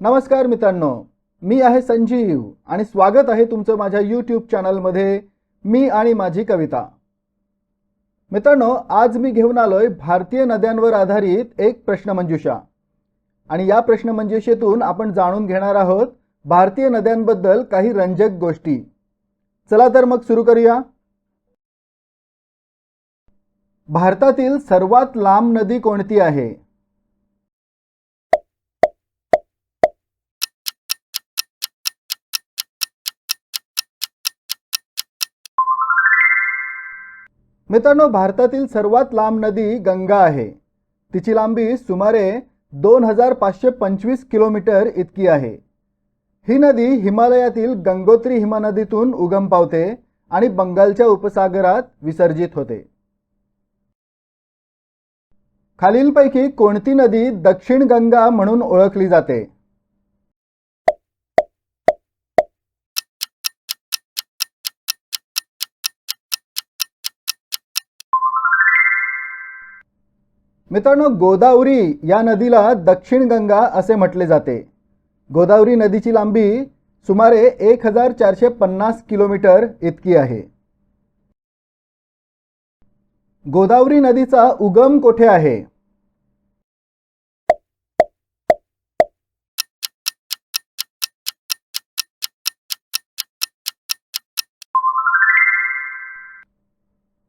नमस्कार मित्रांनो मी आहे संजीव आणि स्वागत आहे तुमचं माझ्या यूट्यूब चॅनलमध्ये मी आणि माझी कविता. मित्रांनो आज मी घेऊन आलोय भारतीय नद्यांवर आधारित एक प्रश्नमंजुषा आणि या प्रश्नमंजुषेतून आपण जाणून घेणार आहोत भारतीय नद्यांबद्दल काही रंजक गोष्टी. चला तर मग सुरू करूया. भारतातील सर्वात लांब नदी कोणती आहे? मित्रांनो भारतातील सर्वात लांब नदी गंगा आहे. तिची लांबी सुमारे दोन हजार पाचशे पंचवीस किलोमीटर इतकी आहे. ही नदी हिमालयातील गंगोत्री हिमनदीतून उगम पावते आणि बंगालच्या उपसागरात विसर्जित होते. खालीलपैकी कोणती नदी दक्षिण गंगा म्हणून ओळखली जाते? मित्रांनो गोदावरी या नदीला दक्षिण गंगा असे म्हटले जाते. गोदावरी नदीची लांबी सुमारे एक हजार चारशे पन्नास किलोमीटर इतकी आहे. गोदावरी नदीचा उगम कोठे आहे?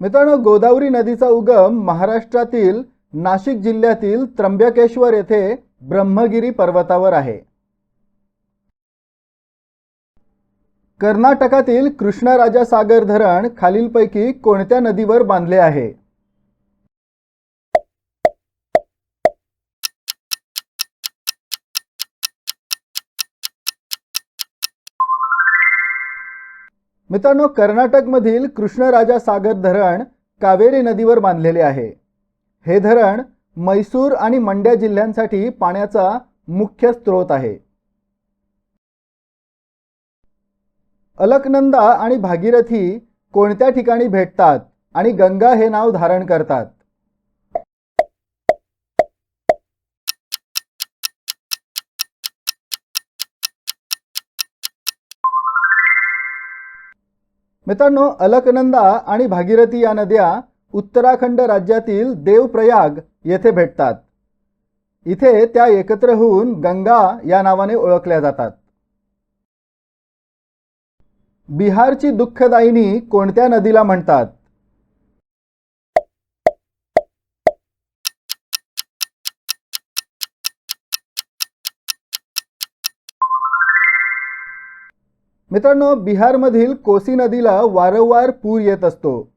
मित्रांनो गोदावरी नदीचा उगम महाराष्ट्रातील नाशिक जिल्ह्यातील त्र्यंबकेश्वर येथे ब्रह्मगिरी पर्वतावर आहे. कर्नाटकातील कृष्णराजा सागर धरण खालीलपैकी कोणत्या नदीवर बांधले आहे? मित्रांनो कर्नाटकमधील कृष्णराजा सागर धरण कावेरी नदीवर बांधलेले आहे. हे धरण मैसूर आणि मंड्या जिल्ह्यांसाठी पाण्याचा मुख्य स्रोत आहे. अलकनंदा आणि भागीरथी कोणत्या ठिकाणी भेटतात आणि गंगा हे नाव धारण करतात? मित्रांनो अलकनंदा आणि भागीरथी या नद्या उत्तराखंड राज्यातील देवप्रयाग येथे भेटतात. इथे त्या एकत्र होऊन गंगा या नावाने ओळखल्या जातात. बिहारची दुःखदायिनी कोणत्या नदीला म्हणतात? मित्रांनो बिहारमधील कोसी नदीला वारंवार पूर येत असतो.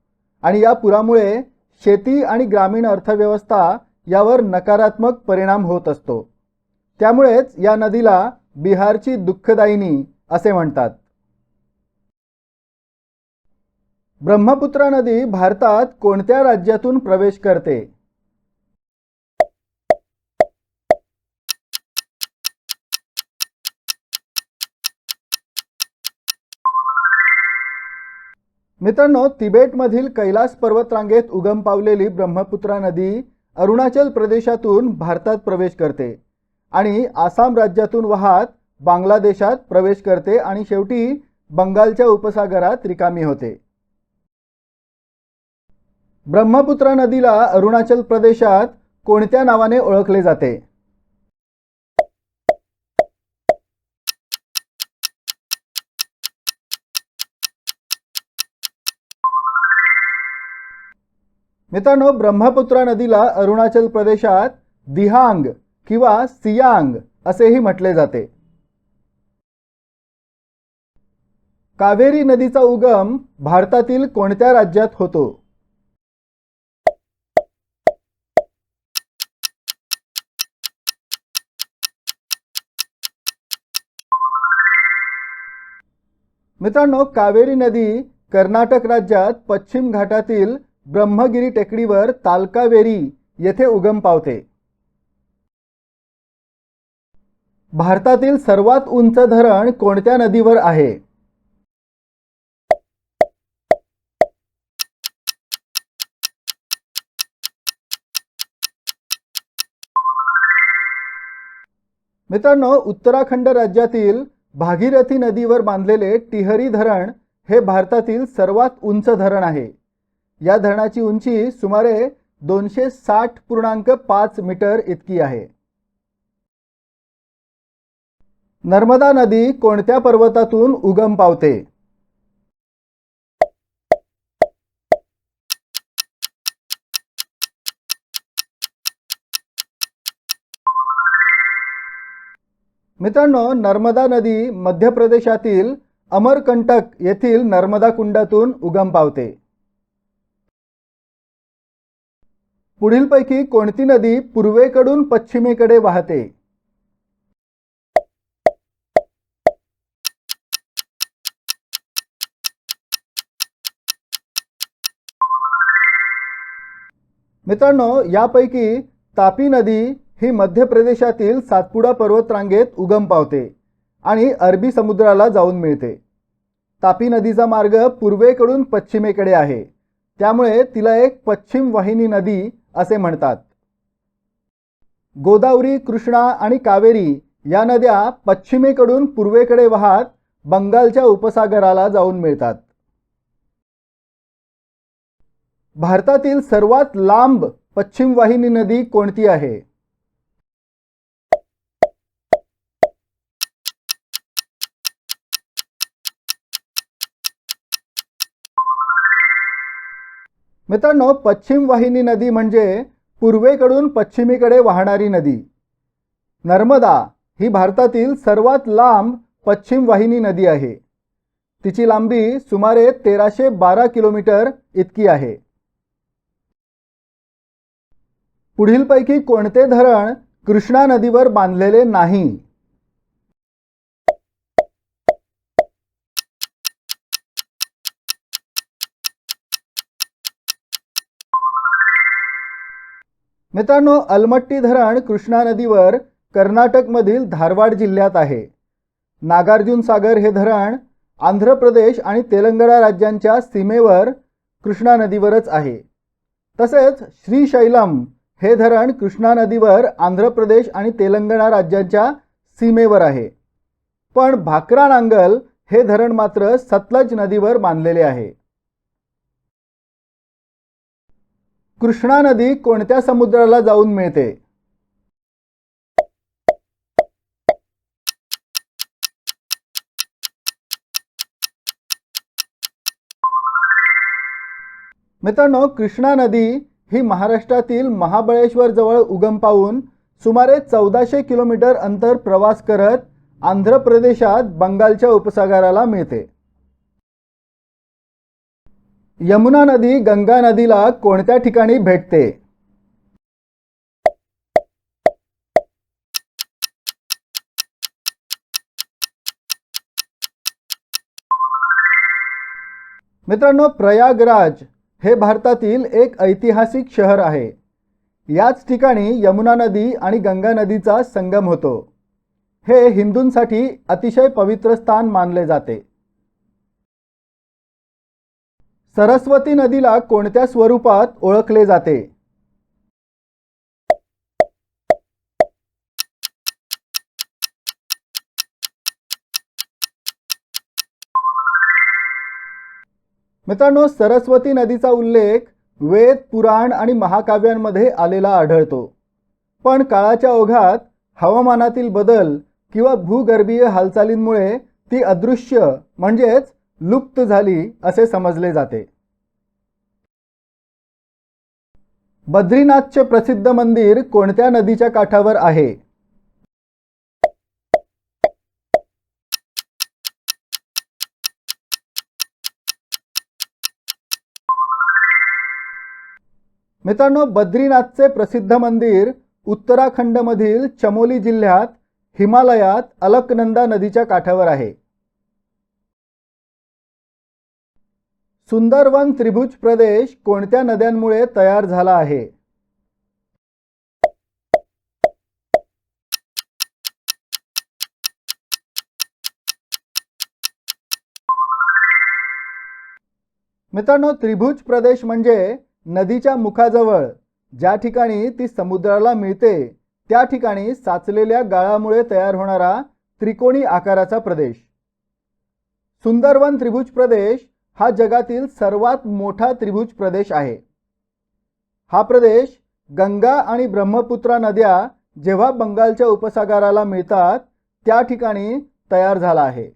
आणि या पुरामुळे शेती आणि ग्रामीण अर्थव्यवस्था यावर नकारात्मक परिणाम होत असतो. त्यामुळेच या नदीला बिहारची दुःखदायिनी असे म्हणतात. ब्रह्मपुत्रा नदी भारतात कोणत्या राज्यातून प्रवेश करते? मित्रांनो तिबेटमधील कैलास पर्वतरांगेत उगम पावलेली ब्रह्मपुत्रा नदी अरुणाचल प्रदेशातून भारतात प्रवेश करते आणि आसाम राज्यातून वाहत बांगलादेशात प्रवेश करते आणि शेवटी बंगालच्या उपसागरात रिकामी होते. ब्रह्मपुत्रा नदीला अरुणाचल प्रदेशात कोणत्या नावाने ओळखले जाते? मित्रांनो ब्रह्मपुत्रा नदीला अरुणाचल प्रदेशात दिहांग किंवा सियांग असेही म्हटले जाते. कावेरी नदीचा उगम भारतातील कोणत्या राज्यात होतो? मित्रांनो कावेरी नदी कर्नाटक राज्यात पश्चिम घाटातील ब्रह्मगिरी टेकडीवर तालकावेरी येथे उगम पावते. भारतातील सर्वात उंच धरण कोणत्या नदीवर आहे? मित्रांनो उत्तराखंड राज्यातील भागीरथी नदीवर बांधलेले टिहरी धरण हे भारतातील सर्वात उंच धरण आहे. या धरणाची उंची सुमारे दोनशे साठ पूर्णांक पाच मीटर इतकी आहे. नर्मदा नदी कोणत्या पर्वतातून उगम पावते? मित्रांनो नर्मदा नदी मध्य प्रदेशातील अमरकंटक येथील नर्मदा कुंडातून उगम पावते. पुढीलपैकी कोणती नदी पूर्वेकडून पश्चिमेकडे वाहते? मित्रांनो यापैकी तापी नदी ही मध्य प्रदेशातील सातपुडा पर्वतरांगेत उगम पावते आणि अरबी समुद्राला जाऊन मिळते. तापी नदीचा मार्ग पूर्वेकडून पश्चिमेकडे आहे. त्यामुळे तिला एक पश्चिम वाहिनी नदी असे म्हणतात. गोदावरी कृष्णा आणि कावेरी या नद्या पश्चिमेकडून पूर्वेकडे वाहत बंगालच्या उपसागराला जाऊन मिळतात. भारतातील सर्वात लांब पश्चिम वाहिनी नदी कोणती आहे? मित्रांनो पश्चिम वाहिनी नदी म्हणजे पूर्वेकडून पश्चिमेकडे वाहणारी नदी. नर्मदा ही भारतातील सर्वात लांब पश्चिम वाहिनी नदी आहे. तिची लांबी सुमारे तेराशे बारा किलोमीटर इतकी आहे. पुढीलपैकी कोणते धरण कृष्णा नदीवर बांधलेले नाही? मित्रांनो अलमट्टी धरण कृष्णा नदीवर कर्नाटकमधील धारवाड जिल्ह्यात आहे. नागार्जुन सागर हे धरण आंध्र प्रदेश आणि तेलंगणा राज्यांच्या सीमेवर कृष्णा नदीवरच आहे. तसेच श्रीशैलम हे धरण कृष्णा नदीवर आंध्र प्रदेश आणि तेलंगणा राज्यांच्या सीमेवर आहे. पण भाकरा नांगल हे धरण मात्र सतलज नदीवर बांधलेले आहे. कृष्णा नदी कोणत्या समुद्राला जाऊन मिळते? मित्रांनो कृष्णा नदी ही महाराष्ट्रातील महाबळेश्वर जवळ उगम पावून सुमारे चौदाशे किलोमीटर अंतर प्रवास करत आंध्र प्रदेशात बंगालच्या उपसागराला मिळते. यमुना नदी गंगा नदीला कोणत्या ठिकाणी भेटते? मित्रांनो प्रयागराज हे भारतातील एक ऐतिहासिक शहर आहे. याच ठिकाणी यमुना नदी आणि गंगा नदीचा संगम होतो. हे हिंदूंसाठी अतिशय पवित्र स्थान मानले जाते. सरस्वती नदीला कोणत्या स्वरूपात ओळखले जाते? मित्रांनो सरस्वती नदीचा उल्लेख वेद पुराण आणि महाकाव्यांमध्ये आलेला आढळतो. पण काळाच्या ओघात हवामानातील बदल किंवा भूगर्भीय हालचालींमुळे ती अदृश्य म्हणजेच लुप्त झाली असे समजले जाते. बद्रीनाथचे प्रसिद्ध मंदिर कोणत्या नदीच्या काठावर आहे? मित्रांनो बद्रीनाथचे प्रसिद्ध मंदिर उत्तराखंडमधील चमोली जिल्ह्यात हिमालयात अलकनंदा नदीच्या काठावर आहे. सुंदरवन त्रिभुज प्रदेश कोणत्या नद्यांमुळे तयार झाला आहे? मित्रांनो त्रिभुज प्रदेश म्हणजे नदीच्या मुखाजवळ. ज्या ठिकाणी ती समुद्राला मिळते त्या ठिकाणी साचलेल्या गाळामुळे तयार होणारा त्रिकोणी आकाराचा प्रदेश. सुंदरवन त्रिभुज प्रदेश हा जगातील सर्वात मोठा त्रिभुज प्रदेश आहे. हा प्रदेश गंगा आणि ब्रह्मपुत्रा नद्या जेव्हा बंगालच्या उपसागराला मिळतात त्या ठिकाणी तयार झाला आहे.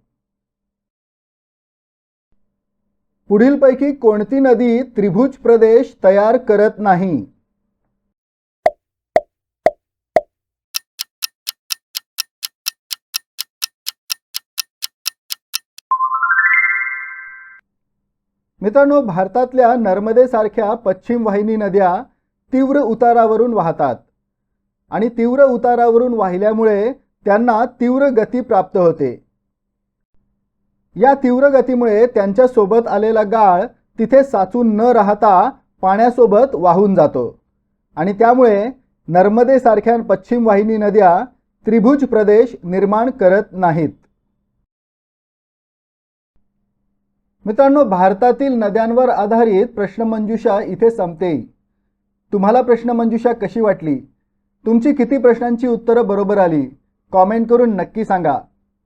पुढीलपैकी कोणती नदी त्रिभुज प्रदेश तयार करत नाही? मित्रांनो भारतातल्या नर्मदेसारख्या पश्चिम वाहिनी नद्या तीव्र उतारावरून वाहतात. आणि तीव्र उतारावरून वाहिल्यामुळे त्यांना तीव्र गती प्राप्त होते. या तीव्र गतीमुळे त्यांच्यासोबत आलेला गाळ तिथे साचून न राहता पाण्यासोबत वाहून जातो. आणि त्यामुळे नर्मदेसारख्या पश्चिम वाहिनी नद्या त्रिभुज प्रदेश निर्माण करत नाहीत. मित्रांनो भारतातील नद्यांवर आधारित प्रश्नमंजुषा इथे संपते. तुम्हाला प्रश्नमंजुषा कशी वाटली? तुमची किती प्रश्नांची उत्तरं बरोबर आली? कॉमेंट करून नक्की सांगा.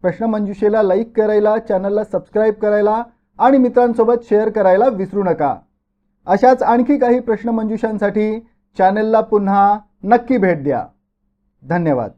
प्रश्नमंजुषेला लाईक करायला चॅनलला सबस्क्राईब करायला आणि मित्रांसोबत शेअर करायला विसरू नका. अशाच आणखी काही प्रश्नमंजुषांसाठी चॅनलला पुन्हा नक्की भेट द्या. धन्यवाद.